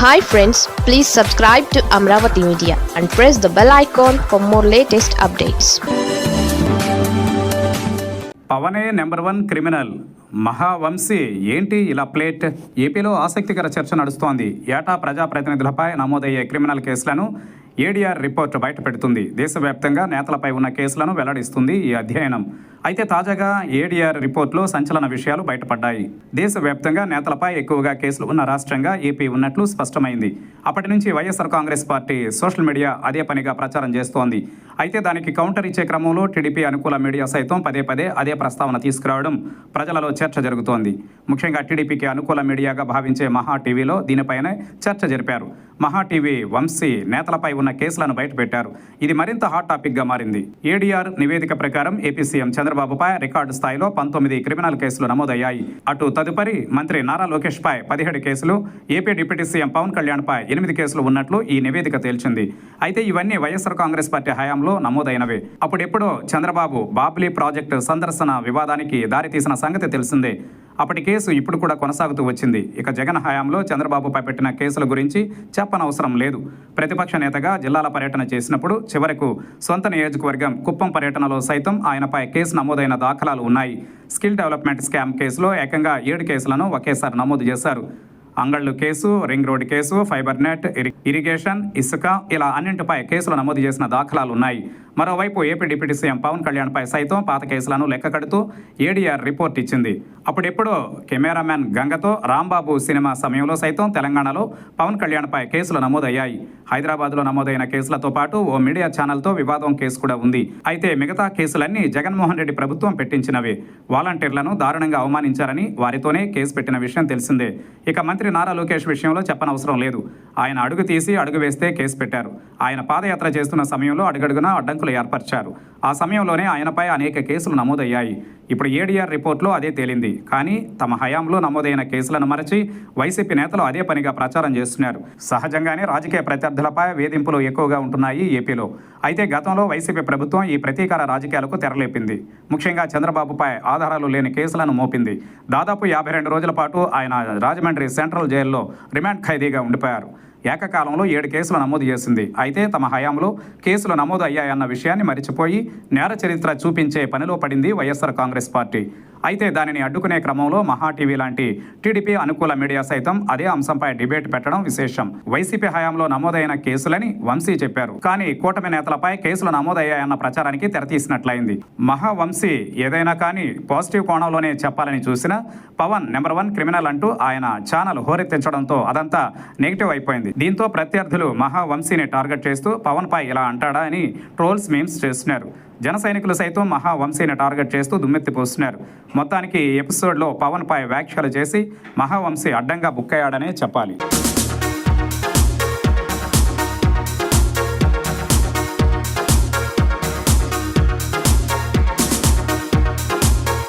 Hi friends please subscribe to Amaravati media and press the bell icon for more latest updates పవనే number one criminal. Mahavamsi ఏంటి ఇలా plate? ఏపీలో ఆసక్తికర చర్చ నడుస్తోంది. ఏటా ప్రజాప్రతినిధులపై నమోదయ్యే క్రిమినల్ కేసులను ఏడీఆర్ రిపోర్ట్ బయటపెడుతుంది. దేశవ్యాప్తంగా నేతలపై ఉన్న కేసులను వెల్లడిస్తుంది ఈ అధ్యయనం. అయితే తాజాగా ఏడీఆర్ రిపోర్ట్లో సంచలన విషయాలు బయటపడ్డాయి. దేశవ్యాప్తంగా నేతలపై ఎక్కువగా కేసులు ఉన్న రాష్ట్రంగా ఏపీ ఉన్నట్లు స్పష్టమైంది. అప్పటి నుంచి YSR Congress party social media అదే పనిగా ప్రచారం చేస్తోంది. అయితే దానికి కౌంటర్ ఇచ్చే క్రమంలో టీడీపీ అనుకూల మీడియా సైతం పదే పదే అదే ప్రస్తావన తీసుకురావడం ప్రజలలో చర్చ జరుగుతోంది. ముఖ్యంగా టీడీపీకి అనుకూల మీడియాగా భావించే మహా టీవీలో దీనిపైనే చర్చ జరిపారు. మహా టీవీ వంశీ నేతలపై ఉన్న కేసులను బయటపెట్టారు. ఇది మరింత హాట్ టాపిక్గా మారింది. ఏడీఆర్ నివేదిక ప్రకారం ఏపీ సీఎం చంద్రబాబుపై రికార్డు స్థాయిలో పంతొమ్మిది క్రిమినల్ కేసులు నమోదయ్యాయి. అటు తదుపరి మంత్రి నారా లోకేష్ పై పదిహేడు కేసులు AP deputy CM Pawan Kalyan పై ఎనిమిది కేసులు ఉన్నట్లు ఈ నివేదిక తేల్చింది. అయితే ఇవన్నీ వైఎస్ఆర్ కాంగ్రెస్ పార్టీ హయాంలో నమోదైనవే. అప్పుడెప్పుడో చంద్రబాబు బాబ్లీ ప్రాజెక్టు సందర్శన వివాదానికి దారితీసిన సంగతి తెలిసిందే. అప్పటి కేసు ఇప్పుడు కూడా కొనసాగుతూ వచ్చింది. ఇక జగన్ హయాంలో చంద్రబాబుపై పెట్టిన కేసుల గురించి చెప్పనవసరం లేదు. ప్రతిపక్ష నేతగా జిల్లాల పర్యటన చేసినప్పుడు చివరకు సొంత నియోజకవర్గం కుప్పం పర్యటనలో సైతం ఆయనపై కేసు నమోదైన దాఖలాలు ఉన్నాయి. స్కిల్ డెవలప్మెంట్ స్కామ్ కేసులో ఏకంగా ఏడు కేసులను ఒకేసారి నమోదు చేశారు. Angallu case ring road case fibre net irrigation ఇసుక ఇలా అన్నింటిపై కేసులు నమోదు చేసిన దాఖలాలు ఉన్నాయి. మరోవైపు ఏపీ డిప్యూటీ సీఎం పవన్ కళ్యాణ్పై సైతం పాత కేసులను లెక్క కడుతూ ఏడీఆర్ రిపోర్ట్ ఇచ్చింది. అప్పుడెప్పుడో కెమెరామ్యాన్ గంగతో రాంబాబు సినిమా సమయంలో సైతం తెలంగాణలో పవన్ కళ్యాణ్పై కేసులు నమోదయ్యాయి. హైదరాబాద్లో నమోదైన కేసులతో పాటు ఓ మీడియా ఛానల్తో వివాదం కేసు కూడా ఉంది. అయితే మిగతా కేసులన్నీ జగన్మోహన్ రెడ్డి ప్రభుత్వం పెట్టించినవే. వాలంటీర్లను దారుణంగా అవమానించారని వారితోనే కేసు పెట్టిన విషయం తెలిసిందే. ఇక మంత్రి నారా లోకేష్ విషయంలో చెప్పనవసరం లేదు. ఆయన అడుగు తీసి అడుగు వేస్తే కేసు పెట్టారు. ఆయన పాదయాత్ర చేస్తున్న సమయంలో అడుగడుగునా అడ్డంకులు ఏర్పరిచారు. ఆ సమయంలోనే ఆయనపై అనేక కేసులు నమోదయ్యాయి. ఇప్పుడు ఏడీఆర్ రిపోర్ట్లో అదే తేలింది. కానీ తమ హయాంలో నమోదైన కేసులను మరచి వైసీపీ నేతలు అదే పనిగా ప్రచారం చేస్తున్నారు. సహజంగానే రాజకీయ ప్రత్యర్థులపై వేధింపులు ఎక్కువగా ఉంటున్నాయి ఏపీలో. అయితే గతంలో వైసీపీ ప్రభుత్వం ఈ ప్రతీకార రాజకీయాలకు తెరలేపింది. ముఖ్యంగా చంద్రబాబుపై ఆధారాలు లేని కేసులను మోపింది. దాదాపు యాభై రెండు రోజుల పాటు ఆయన రాజమండ్రి సెంట్రల్ జైల్లో రిమాండ్ ఖైదీగా ఉండిపోయారు. ఏకకాలంలో ఏడు కేసులు నమోదు చేసింది. అయితే తమ హయాంలో కేసులు నమోదు అయ్యాయన్న విషయాన్ని మరిచిపోయి నేర చరిత్ర చూపించే పనిలో పడింది వైఎస్ఆర్ కాంగ్రెస్ పార్టీ. అయితే దానిని అడ్డుకునే క్రమంలో మహా టీవీ లాంటి టీడీపీ అనుకూల మీడియా సైతం అదే అంశంపై డిబేట్ పెట్టడం విశేషం. వైసీపీ హయాంలో నమోదైన కేసులని వంశీ చెప్పారు. కానీ కూటమి నేతలపై కేసులు నమోదయ్యాయన్న ప్రచారానికి తెరతీసినట్లయింది. మహావంశీ ఏదైనా కానీ పాజిటివ్ కోణంలోనే చెప్పాలని చూసినా పవన్ నెంబర్ వన్ క్రిమినల్ అంటూ ఆయన ఛానల్ హోరెత్తించడంతో అదంతా నెగిటివ్ అయిపోయింది. దీంతో ప్రత్యర్థులు మహా వంశీని టార్గెట్ చేస్తూ పవన్ పై ఇలా అంటాడా అని ట్రోల్స్ మీమ్స్ చేస్తున్నారు. జన సైనికులు సైతం మహావంశీని టార్గెట్ చేస్తూ దుమ్మెత్తి పోస్తున్నారు మొత్తానికి ఎపిసోడ్లో పవన్ పై వ్యాఖ్యలు చేసి మహావంశీ అడ్డంగా బుక్ అయ్యాడనే చెప్పాలి.